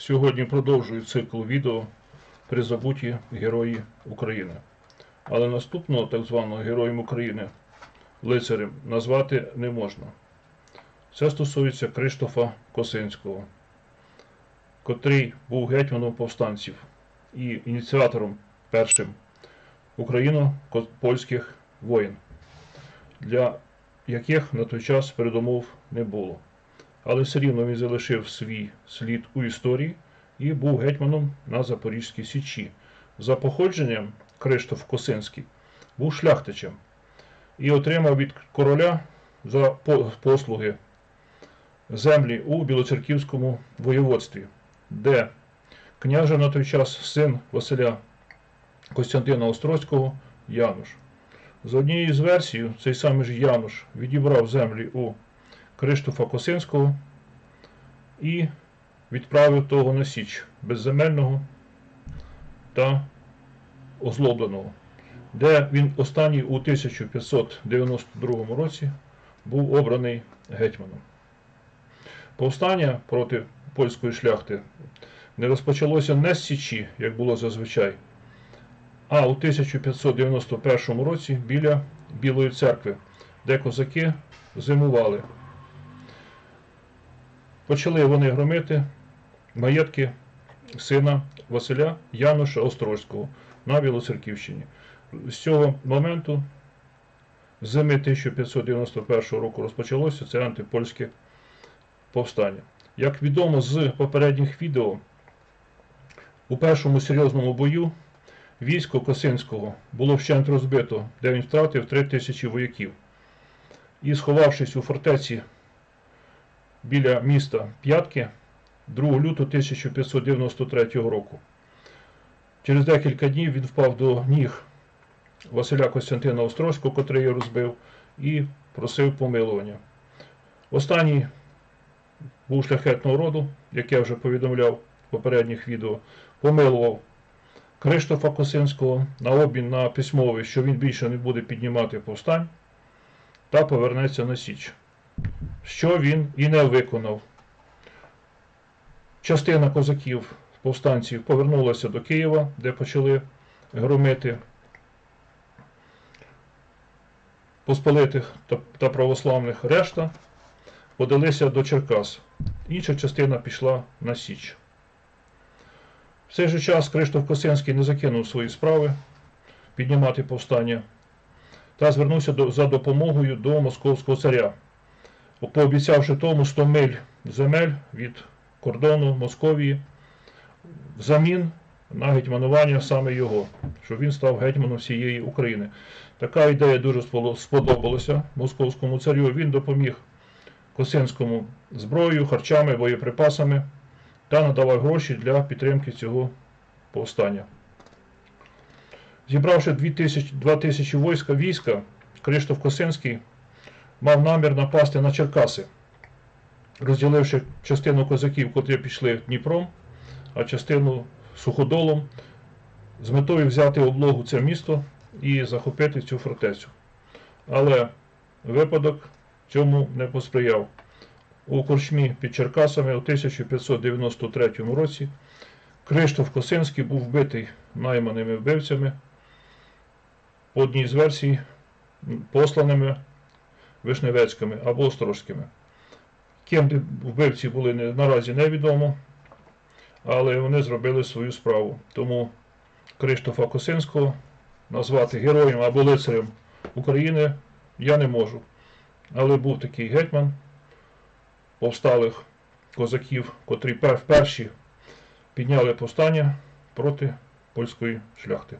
Сьогодні продовжую цикл відео Призабуті Герої України. Але наступного так званого Героєм України лицарем назвати не можна. Це стосується Криштофа Косинського, котрий був гетьманом повстанців і ініціатором першим україно-польських воєн, для яких на той час передумов не було але все рівно він залишив свій слід у історії і був гетьманом на Запорізькій Січі. За походженням Криштоф Косинський був шляхтичем і отримав від короля за послуги землі у Білоцерківському воєводстві, де княжа на той час син Василя Костянтина Острозького Януш. За однією з версій, цей самий ж Януш відібрав землі у Криштофа Косинського і відправив того на Січ безземельного та озлобленого, де він останній у 1592 році був обраний гетьманом. Повстання проти польської шляхти не розпочалося не з Січі, як було зазвичай, а у 1591 році біля Білої церкви, де козаки зимували. Почали вони громити маєтки сина Василя Януша Острозького на Білоцерківщині. З цього моменту, зими 1591 року, розпочалося це антипольське повстання. Як відомо з попередніх відео, у першому серйозному бою військо Косинського було вщент розбито, де він втратив 3 тисячі вояків. І, сховавшись у фортеці біля міста П'ятки 2 лютого 1593 року. Через декілька днів він впав до ніг Василя Костянтина Острозького, котрий його розбив, і просив помилування. Останній був шляхетного роду, як я вже повідомляв в попередніх відео, помилував Криштофа Косинського на обмін на письмовий, що він більше не буде піднімати повстань та повернеться на Січ що він і не виконав. Частина козаків, повстанців повернулася до Києва, де почали громити посполитих та, православних решта, подалися до Черкас. Інша частина пішла на Січ. В цей же час Криштоф Косинський не закинув свої справи піднімати повстання та звернувся за допомогою до московського царя пообіцявши тому 100 миль земель від кордону Московії взамін на гетьманування саме його, щоб він став гетьманом всієї України. Така ідея дуже сподобалася московському царю. Він допоміг Косинському зброєю, харчами, боєприпасами та надавав гроші для підтримки цього повстання. Зібравши 2000, 2000 війська, війська, Криштоф Косинський мав намір напасти на Черкаси, розділивши частину козаків, котрі пішли Дніпром, а частину суходолом, з метою взяти облогу це місто і захопити цю фортецю. Але випадок цьому не посприяв. У корчмі під Черкасами у 1593 році Криштоф Косинський був вбитий найманими вбивцями, по одній з версій, посланими Вишневецькими або Острозькими. Ким вбивці були наразі невідомо, але вони зробили свою справу. Тому Криштофа Косинського назвати героєм або лицарем України я не можу. Але був такий гетьман повсталих козаків, котрі пер- перші підняли повстання проти польської шляхти.